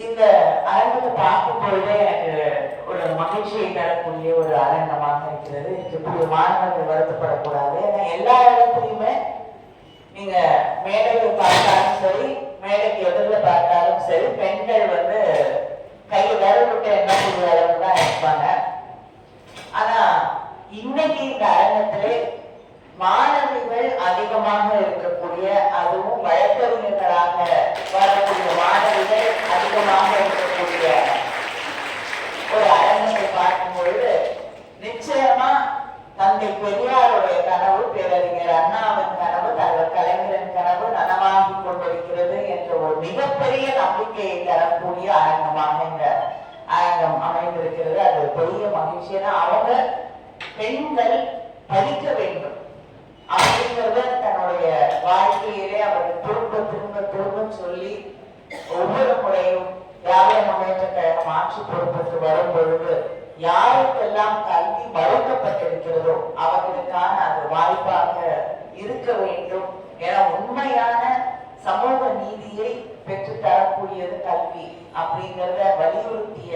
இந்த அரங்கத்தை பார்க்கும் பொழுதே எனக்கு ஒரு மகிழ்ச்சியை தரக்கூடிய ஒரு அரங்கமாக இருக்கிறது. இப்படி மாணவர்கள் வருத்தப்படக்கூடாது. ஏன்னா எல்லா இடத்துலையுமே நீங்க மேடையில் பார்த்தாலும் சரி மேடைக்கு எதிரில் பார்த்தாலும் சரி பெண்கள் வந்து கையில் விரல் விட்டு என்ன செய்ய தான் இருப்பாங்க ஆனா இன்னைக்கு இந்த அரங்கத்திலே மாணவிகள் அதிகமாக இருக்கக்கூடிய அதுவும் வழக்கறிஞர்களாக வரக்கூடிய மாணவிகள் அதிகமாக இருக்கக்கூடிய ஒரு அரங்கத்தை பார்க்கும் பொழுது நிச்சயமா தந்தை பெரியாருடைய கனவு அண்ணாவின் கனவு தலைவர் கலைஞரின் கனவு நனவாகி கொண்டிருக்கிறது என்ற ஒரு மிகப்பெரிய நம்பிக்கையை தரக்கூடிய அரங்கமாக இந்த அரங்கம் அமைந்திருக்கிறது. அது பெரிய மகிழ்ச்சி. ஏன்னா அவங்க பெண்கள் படிக்க வேண்டும். அப்படிங்கிறத தன்னுடைய வாழ்க்கையிலே அவர் திரும்ப திரும்ப திரும்ப சொல்லி ஒவ்வொரு முறையும் திராவிட முன்னேற்ற கழகம் ஆட்சி பொறுப்புக்கு வரும் பொழுது யார் கல்வி மறுக்கப்பட்டிருக்கிறதோ அவர்களுக்கான அது வாய்ப்பாக இருக்க வேண்டும் என உண்மையான சமூக நீதியை பெற்று தரக்கூடியது கல்வி அப்படிங்கிறத வலியுறுத்திய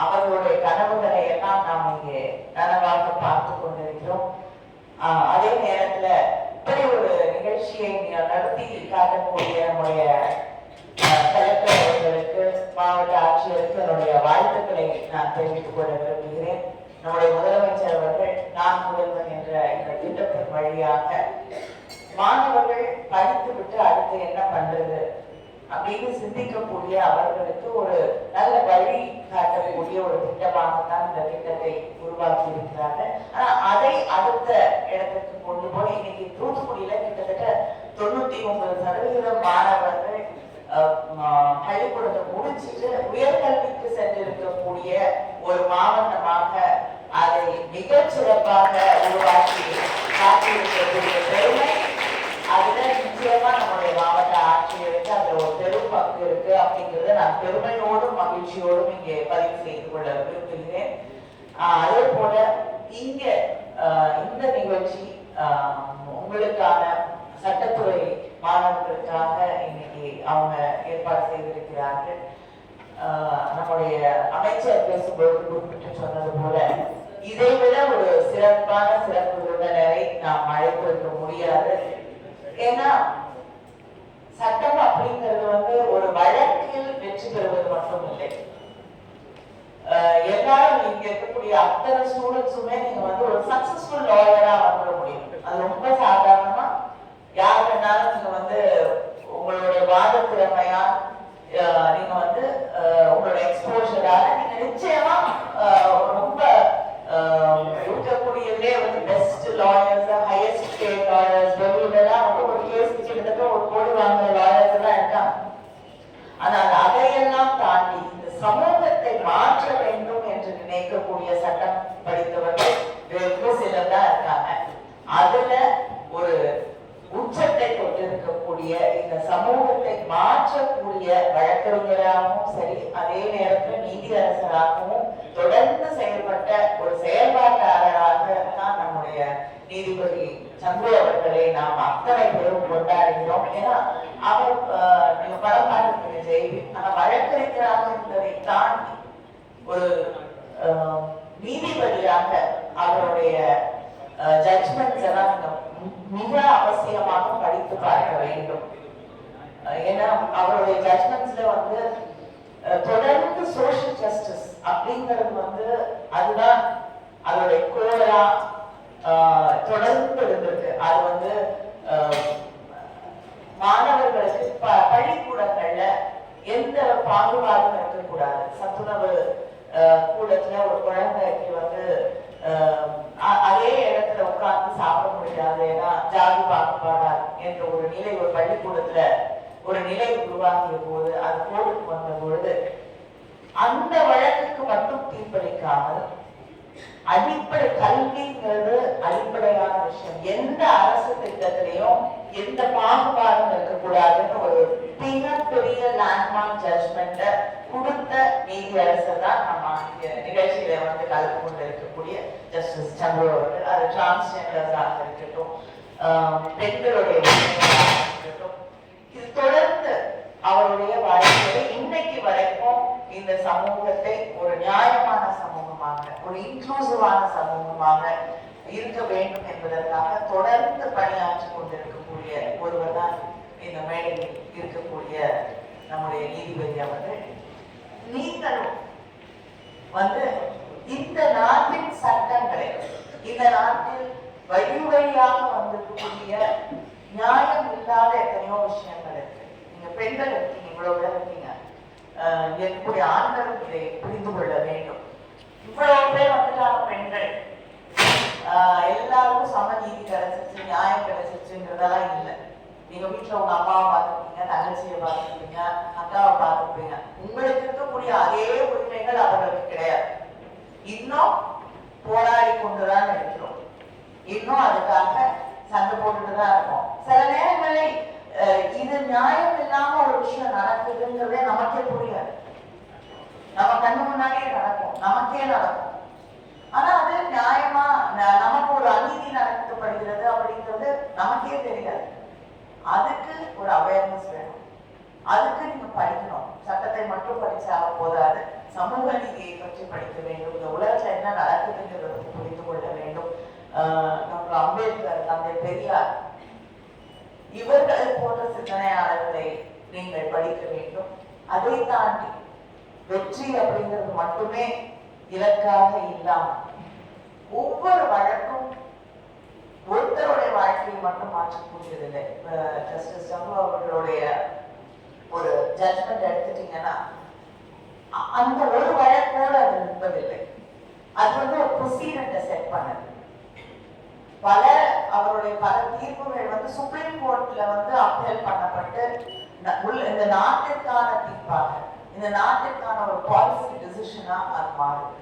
அவர்களுடைய கனவுகளை எல்லாம் நாம் இங்கே நனவாக பார்த்து கொண்டிருக்கிறோம். அதே நேரத்துல இப்படி ஒரு நிகழ்ச்சியை நடத்தி காட்டக்கூடிய நம்முடைய ஆஹ், கலெக்டர் அவர்களுக்கு மாவட்ட ஆட்சியருக்கு என்னுடைய வாழ்த்துக்களை நான் தெரிவித்துக் கொள்ள விரும்புகிறேன். நம்முடைய முதலமைச்சர் அவர்கள் நான் முதல்வன் என்ற இந்த திட்டத்தின் வழியாக மாணவர்கள் படித்து விட்டு அடுத்து என்ன பண்றது? அப்படின்னு சிந்திக்கக்கூடிய அவர்களுக்கு ஒரு நல்ல வழி காட்டக்கூடிய ஒரு திட்டமாகத்தான் இந்த திட்டத்தை உருவாக்கி இருக்கிறார்கள் ஆனா அதை அடுத்த இடத்துக்கு கொண்டு போய் இன்னைக்கு தூத்துக்குடியில கிட்டத்தட்ட தொண்ணூத்தி ஒன்பது சதவீதம் மாணவர்கள் பள்ளிக்கூடத்தை முடிச்சிட்டு உயர்கல்விக்கு சென்றிருக்கக்கூடிய ஒரு மாவட்டமாக அதை மிகச் சிறப்பாக உருவாக்கி காட்டியிருக்கக்கூடிய பெருமை அதுல நிச்சயமா நம்முடைய மாவட்ட ஆட்சியருக்கு அதுல ஒரு பெரும் பங்கு இருக்கு அப்படிங்கறத நான் பெருமையோடும் மகிழ்ச்சியோடும் இங்கே பதிவு செய்து கொள்ள விரும்புகிறேன். ஆஹ் அதே போல இங்க ஆஹ் இந்த நிகழ்ச்சி உங்களுக்கான சட்டத்துறை மாணவர்களுக்காக இன்னைக்கு அவங்க ஏற்பாடு செய்திருக்கிறார்கள். ஆஹ் நம்முடைய அமைச்சர் பேசும்போது குறிப்பிட்டு சொன்னது போல இதை விட ஒரு சிறப்பான சிறப்பு விருந்தினரை நாம் அழைத்திருக்க முடியாது. ஏன்னா சட்டம் அப்படிங்கிறது வந்து ஒரு வழக்கில் வெற்றி பெறுவது மட்டும் இல்லை எல்லாரும் இங்க இருக்கக்கூடிய அத்தனை ஸ்டூடெண்ட்ஸுமே நீங்க வந்து ஒரு சக்சஸ்ஃபுல் லாயரா வந்துட முடியும். அது ரொம்ப சாதாரணமா யார் வேணாலும் நீங்க வந்து உங்களுடைய வாத திறமையா ஆஹ் நீங்க வந்து ஆஹ் உங்களோட எக்ஸ்போஷரால நீங்க நிச்சயமா ஆஹ் ரொம்ப ஆஹ் இருக்கக்கூடியதுலே வந்து best lawyers highest state lawyers வெளியிலலாம் வந்து ஒரு கேஸ் கிட்டத்தட்ட ஒரு கோடி வாங்குற ஆனால் அதையெல்லாம் தாண்டி இந்த சமூகத்தை மாற்ற வேண்டும் என்று நினைக்கக்கூடிய சட்டம் படித்தவர்கள் வெகு சிலர் தான் இருக்காங்க. அதுல ஒரு உச்சத்தை கொண்டிருக்கக்கூடிய இந்த சமூகத்தை மாற்றக்கூடிய வழக்கறிஞராகவும் சரி அதே நேரத்தில் நீதி அரசராகவும் தொடர்ந்து செயல்பட்ட ஒரு செயல்பாட்டாளராக தான் நம்முடைய நீதிபதி சந்திர அவர்களை நாம் அத்தனை பேரும் கொண்டாடுகிறோம். ஏன்னா அவர் ஆஹ், நீங்க படம் பார்த்துருக்கீங்க ஜெய்வி ஆனா வழக்கறிஞராக இருந்ததை தாண்டி ஒரு ஆஹ், நீதிபதியாக அவருடைய ஜட்மெண்ட்ஸ் எல்லாம் நீங்க மிக அவசியமாக படித்து பார்க்க வேண்டும். ஏன்னா அவருடைய ஜட்மெண்ட்ஸ்ல வந்து தொடர்ந்து சோஷியல் ஜஸ்டிஸ் அப்படிங்கிறது வந்து அதுதான் அதோடைய கோலா தொடர்ந்து இருந்திருக்கு. அது வந்து அஹ், மாணவர்களுக்கு ப- பள்ளிக்கூடங்கள்ல எந்த பாகுபாடும் இருக்கக்கூடாது சத்துணவு அஹ், கூடத்துல ஒரு குழந்தைக்கு வந்து அஹ், அ- அதே இடத்துல உட்கார்ந்து சாப்பிட முடியாது ஏன்னா ஜாதி பாகுபாடா என்ற ஒரு நிலை ஒரு பள்ளிக்கூடத்துல ஒரு நிலை உருவாகிய போது அது கோர்ட்டுக்கு வந்த பொழுது அந்த வழக்குக்கு மட்டும் தீர்ப்பளிக்காமல் அடிப்படை கல்விங்கிறது அடிப்படையான விஷயம். எந்த அரசு திட்டத்திலையும் எந்த பாகுபாடும் இருக்கக்கூடாதுன்னு ஒரு மிகப்பெரிய லேண்ட்மார்க் ஜட்மெண்ட கொடுத்த நீதி அரசர் தான் நம்ம நிகழ்ச்சியில வந்து கலந்து கொண்டு இருக்கக்கூடிய ஜஸ்டிஸ் சந்திர அவர்கள். அது டிரான்ஸ்ஜெண்டர்ஸாக இருக்கட்டும் ஆஹ் பெண்களுடைய இது தொடர்ந்து அவருடைய வாழ்க்கையில இன்னைக்கு வரைக்கும் இந்த சமூகத்தை ஒரு நியாயமான சமூகமாக ஒரு இன்க்ளூசிவான சமூகமாக இருக்க வேண்டும் என்பதற்காக தொடர்ந்து பணியாற்றி கொண்டிருக்கக்கூடிய ஒருவர் தான் இந்த மேடையில் இருக்கக்கூடிய நம்முடைய நீதிபதி அவர்கள். நீங்களும் வந்து இந்த நாட்டின் சட்டங்களை இந்த நாட்டில் வழி வழியாக வந்திருக்கக்கூடிய நியாயம் இல்லாத எத்தனையோ விஷயங்கள் இருக்கு. பெண்கள் இருக்கீங்க இவ்வளவு இருக்கீங்க. ஆஹ் என்னுடைய ஆண்களும் இதை புரிந்து கொள்ள வேண்டும். இவ்வளவு பேர் வந்துட்டாங்க பெண்கள். ஆஹ் எல்லாருக்கும் சமநீதி கிடைச்சிருச்சு நியாயம் கிடைச்சிருச்சுங்கிறதெல்லாம் இல்லை. நீங்க வீட்டுல உங்க அம்மாவை பார்த்துருப்பீங்க தங்கச்சியை பார்த்துருப்பீங்க அக்காவை பார்த்துருப்பீங்க. உங்களுக்கு இருக்கக்கூடிய அதே உரிமைகள் அவர்களுக்கு கிடையாது. இன்னும் போராடி கொண்டுதான் இருக்கிறோம். இன்னும் அதுக்காக சண்டை போட்டுட்டு தான் இருக்கும். சில நேரங்களில் இது நியாயம் விஷயம் நடக்குதுங்கிறதே நமக்கே புரியாது. நம்ம கண்ணு முன்னாடியே நடக்கும். நமக்கே நடக்கும். ஆனா அது நியாயமா ந- நமக்கு ஒரு அநீதி நடக்கப்படுகிறது அப்படிங்கிறது நமக்கே தெரியாது. அதுக்கு ஒரு அவேர்னஸ் வேணும். அதுக்கு நீங்க படிக்கணும். சட்டத்தை மட்டும் படிச்சா போதாது. சமூக நீதியை பற்றி படிக்க வேண்டும். இந்த உலகத்துல என்ன நடக்குதுங்கிறத புரிந்து கொள்ள வேண்டும். ஆஹ் டாக்டர் அம்பேத்கர் தந்தை பெரியார் இவர்கள் போன்ற சிந்தனையாளர்களை நீங்கள் படிக்க வேண்டும். அதை தாண்டி வெற்றி அப்படிங்கிறது மட்டுமே இலக்காக இல்லாமல் ஒவ்வொரு வழக்கும் ஒருத்தருடைய வாழ்க்கையை மட்டும் மாற்றக்கூடியதில்லை. ஜஸ்டிஸ் சம்பு அவர்களுடைய ஒரு ஜட்மெண்ட் எடுத்துட்டீங்கன்னா அந்த ஒரு வழக்கோடு அது நிற்பதில்லை. அது வந்து ஒரு ப்ரொசீடரை செட் பண்ணது. பல அவருடைய பல தீர்ப்புகள் வந்து சுப்ரீம் கோர்ட்ல வந்து அப்பீல் பண்ணப்பட்டு இந்த நாட்டிற்கான தீர்ப்பாக இந்த நாட்டிற்கான ஒரு பாலிசி டிசிஷனா அது மாறுது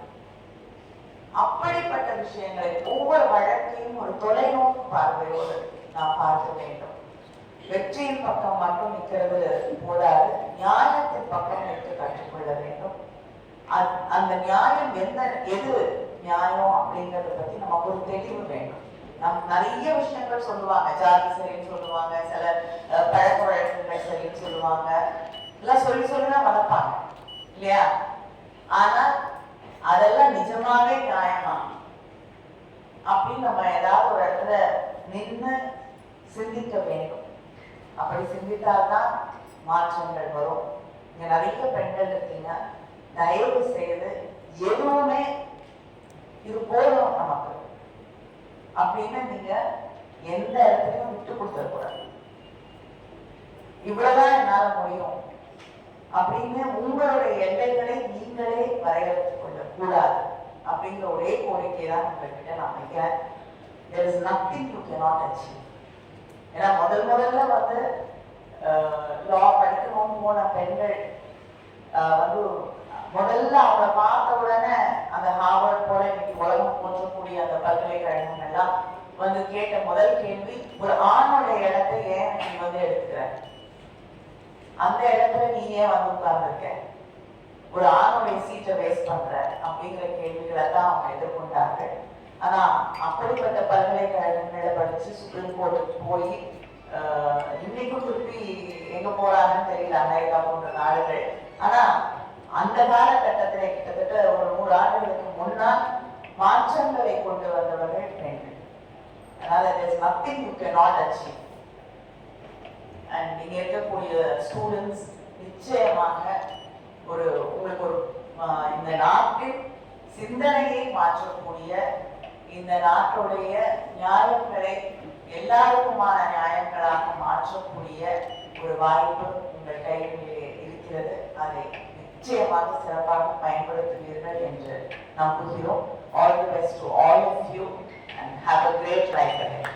அப்படிப்பட்ட விஷயங்களை ஒவ்வொரு வழக்கையும் ஒரு தொலைநோக்கு பார்வையோடு நாம் பார்க்க வேண்டும். வெற்றியின் பக்கம் மட்டும் நிற்கிறது போதாது. நியாயத்தின் பக்கம் நிற்க கற்றுக்கொள்ள வேண்டும். அந்- அந்த நியாயம் எந்த எது நியாயம் அப்படிங்கறத பத்தி நமக்கு ஒரு தெளிவு வேண்டும். நம் நிறைய விஷயங்கள் சொல்லுவாங்க. ஜாதி சரின்னு சொல்லுவாங்க. சில பழக்க வழக்கங்கள் சரின்னு சொல்லுவாங்க எல்லாம் சொல்லி சொல்லி தான் வளர்ப்பாங்க இல்லையா? ஆனா அதெல்லாம் நிஜமாவே நியாயமா? அப்படின்னு நம்ம ஏதாவது ஒரு இடத்துல நின்னு சிந்திக்க வேண்டும். அப்படி சிந்தித்தால்தான் மாற்றங்கள் வரும். இங்க நிறைய பெண்கள் இருக்கீங்க. தயவு செய்து எதுவுமே இது போதும் நமக்கு அப்படின்னு நீங்க எந்த இடத்துலயும் விட்டு கொடுத்துடக்கூடாது இவ்வளவுதான் என்னால முடியும். அப்படின்னு உங்களுடைய எண்ணங்களை நீங்களே வரையறுத்துக் கொள்ள கூடாது அப்படிங்கிற ஒரே கோரிக்கை தான் உங்ககிட்ட நான் வைக்கிறேன். There is nothing you cannot ஏன்னா முதல் முதல்ல வந்து லா படிக்கணும் போன பெண்கள் ஆஹ் வந்து முதல்ல அவளை பார்த்த உடனே அந்த ஹார்வர்ட் போல இன்னைக்கு உலகம் போற்றக்கூடிய அந்த பல்கலைக்கழகங்கள்லாம் வந்து கேட்ட முதல் கேள்வி ஒரு ஆணுடைய இடத்தை ஏன் நீ வந்து எடுத்துக்கிற? அந்த இடத்துல நீ ஏன் வந்து உட்கார்ந்துருக்க. ஒரு ஆணுடைய சீட்டை வேஸ்ட் பண்ற அப்படிங்கிற கேள்விகளை தான் அவங்க எதிர்கொண்டார்கள். ஆனா அப்படிப்பட்ட பல்கலைக்கழகங்களை படிச்சு சுப்ரீம் கோர்ட்டுக்கு போய் ஆஹ், இன்னைக்கும் திருப்பி எங்க போறாங்கன்னு தெரியல அமெரிக்கா போன்ற நாடுகள். ஆனா அந்த காலகட்டத்துல கிட்டத்தட்ட ஒரு நூறு ஆண்டுகளுக்கு முன்னால் மாற்றங்களை கொண்டு வந்தவர்கள் பெண்கள். அதனால there is nothing not cannot and நீங்கள் இருக்கக்கூடிய ஸ்டூடெண்ட்ஸ் நிச்சயமாக ஒரு உங்களுக்கு ஒரு இந்த நாட்டின் சிந்தனையை மாற்றக்கூடிய இந்த நாட்டுடைய நியாயங்களை எல்லாருக்குமான நியாயங்களாக மாற்றக்கூடிய ஒரு வாய்ப்பு உங்கள் கைகளிலே இருக்கிறது. அதை நிச்சயமாக சிறப்பாக பயன்படுத்துவீர்கள் என்று நம்புகிறோம். All the best to all of you and have a great life ahead